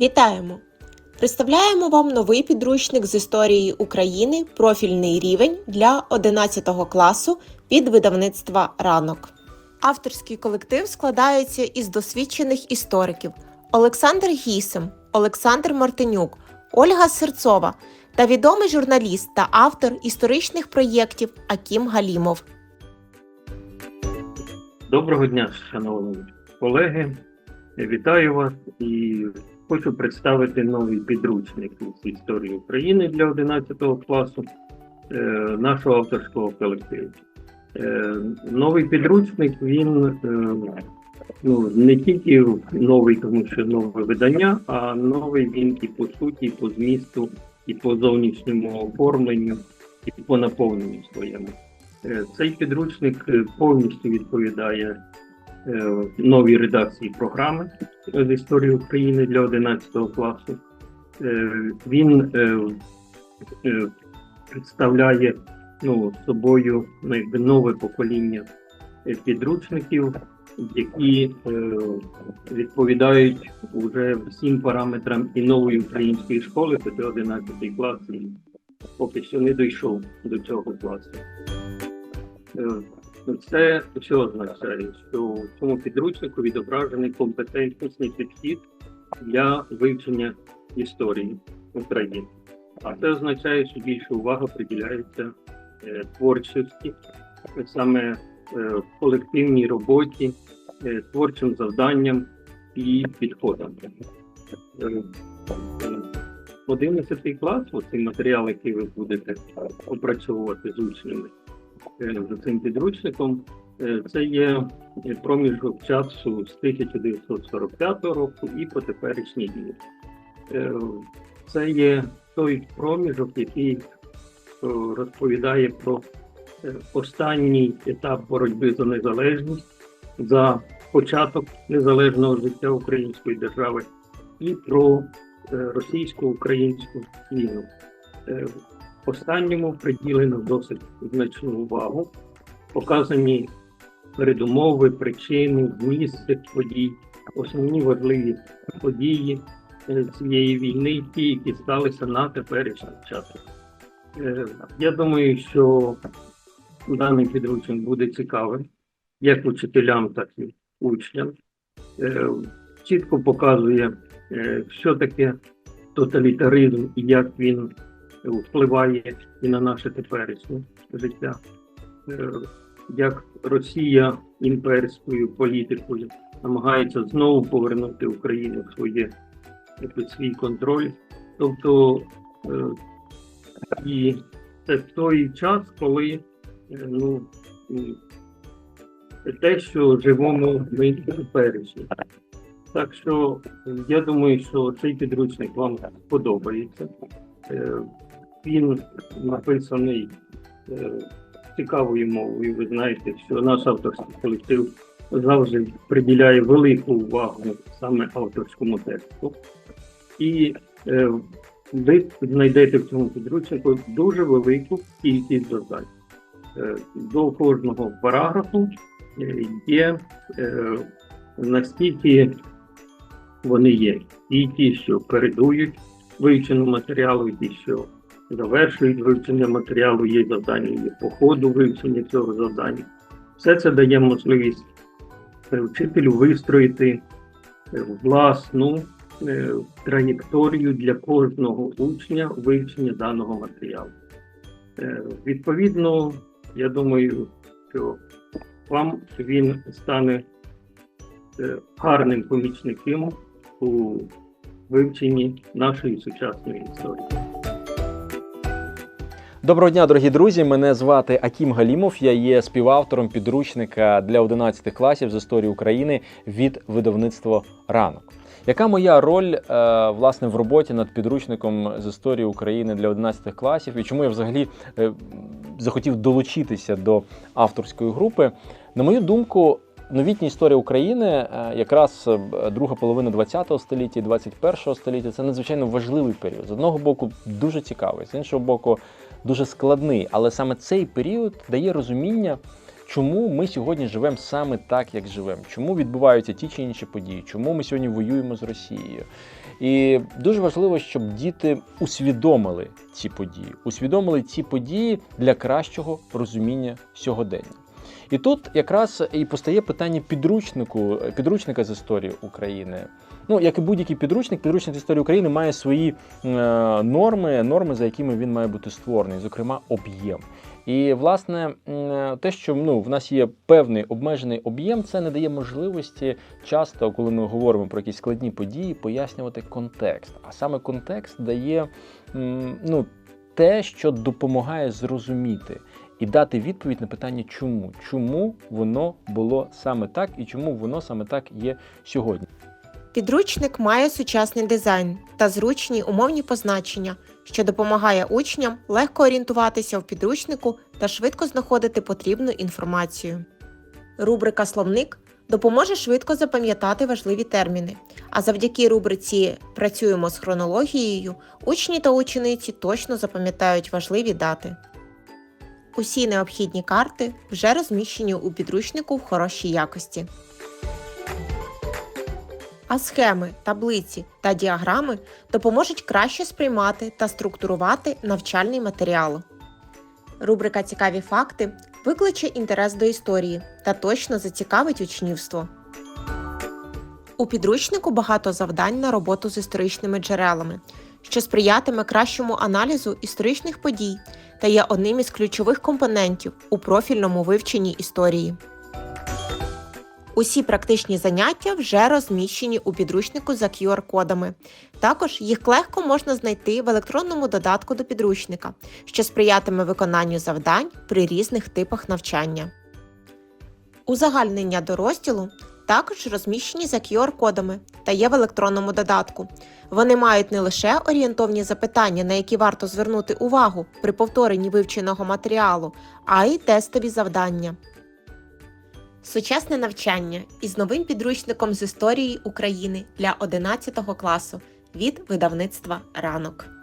Вітаємо! Представляємо вам новий підручник з історії України профільний рівень для 11 класу від видавництва Ранок. Авторський колектив складається із досвідчених істориків Олександр Гісем, Олександр Мартинюк, Ольга Серцова та відомий журналіст та автор історичних проєктів Акім Галімов. Доброго дня, шановні колеги. Вітаю вас і хочу представити новий підручник з історії України для 11 класу е, нашого авторського колективу. Е, Новий підручник він е, ну, не тільки новий, тому що нове видання, а новий він і по суті, і по змісту, і по зовнішньому оформленню, і по наповненню своєму. Е, Цей підручник е, повністю відповідає новій редакції програми з історії України для 11 класу. Е, Він е, е, представляє ну, собою ну, якби, нове покоління е, підручників, які е, відповідають уже всім параметрам і нової української школи, це 11 клас, і поки що не дійшов до цього класу. Е, Це що означає, що в цьому підручнику відображений компетентнісний підхід для вивчення історії України. А це означає, що більше уваги приділяється е, творчості, саме е, колективній роботі, е, творчим завданням і підходам. Е, е, 11 клас, оцей матеріал, який ви будете опрацьовувати з учнями, за цим підручником. Е, Це є проміжок часу з 1945 року і по теперішній дні. Е, Це є той проміжок, який е, розповідає про е, останній етап боротьби за незалежність, за початок незалежного життя української держави і про е, російсько-українську війну. Останньому приділено досить значну увагу. Показані передумови, причини, місце подій, основні важливі події е, цієї війни, ті, які сталися на теперішній час. Е, Я думаю, що даний підручник буде цікавим як учителям, так і учням. Е, Чітко показує, що таке тоталітаризм і як він впливає і на наше теперішнє життя. Е, Як Росія імперською політикою намагається знову повернути Україну в своє під свій контроль. Тобто е, і це той час, коли е, ну, те, що живемо ми теперішні. Так що я думаю, що цей підручник вам сподобається. Він написаний е, цікавою мовою. Ви знаєте, що наш авторський колектив завжди приділяє велику увагу саме авторському тексту. І е, ви знайдете в цьому підручнику дуже велику кількість завдань. Е, До кожного параграфу є е, настільки вони є. І ті, що передують вивчену матеріалу, і ті, що завершують вивчення матеріалу, є завдання, є по ходу вивчення цього завдання. Все це дає можливість е, вчителю вистроїти е, власну е, траєкторію для кожного учня вивчення даного матеріалу. Відповідно, я думаю, що вам він стане гарним помічником у вивченні нашої сучасної історії. Доброго дня, дорогі друзі. Мене звати Акім Галімов. Я є співавтором підручника для 11 класів з історії України від видавництва Ранок. Яка моя роль е, власне в роботі над підручником з історії України для 11 класів і чому я взагалі е, захотів долучитися до авторської групи? На мою думку, новітня історія України, е, якраз друга половина 20 століття і 21 століття, це надзвичайно важливий період. З одного боку, дуже цікавий, з іншого боку, дуже складний. Але саме цей період дає розуміння, чому ми сьогодні живемо саме так, як живемо, чому відбуваються ті чи інші події, чому ми сьогодні воюємо з Росією. І дуже важливо, щоб діти усвідомили ці події, усвідомили ці події для кращого розуміння сьогодення. І тут якраз і постає питання підручнику, підручника з історії України. Ну, як і будь-який підручник, підручник з історії України має свої е, норми, норми, за якими він має бути створений, зокрема, об'єм. І власне те, що ну, в нас є певний обмежений об'єм, це не дає можливості часто, коли ми говоримо про якісь складні події, пояснювати контекст. А саме контекст дає ну, те, що допомагає зрозуміти і дати відповідь на питання, чому, чому воно було саме так і чому воно саме так є сьогодні. Підручник має сучасний дизайн та зручні умовні позначення, що допомагає учням легко орієнтуватися в підручнику та швидко знаходити потрібну інформацію. Рубрика Словник допоможе швидко запам'ятати важливі терміни, а завдяки рубриці Працюємо з хронологією учні та учениці точно запам'ятають важливі дати. Усі необхідні карти вже розміщені у підручнику в хорошій якості. А схеми, таблиці та діаграми допоможуть краще сприймати та структурувати навчальний матеріал. Рубрика Цікаві факти викличе інтерес до історії та точно зацікавить учнівство. У підручнику багато завдань на роботу з історичними джерелами, що сприятиме кращому аналізу історичних подій та є одним із ключових компонентів у профільному вивченні історії. Усі практичні заняття вже розміщені у підручнику за QR-кодами. Також їх легко можна знайти в електронному додатку до підручника, що сприятиме виконанню завдань при різних типах навчання. Узагальнення до розділу також розміщені за QR-кодами та є в електронному додатку. Вони мають не лише орієнтовні запитання, на які варто звернути увагу при повторенні вивченого матеріалу, а й тестові завдання. Сучасне навчання із новим підручником з історії України для 11 класу від видавництва ранок.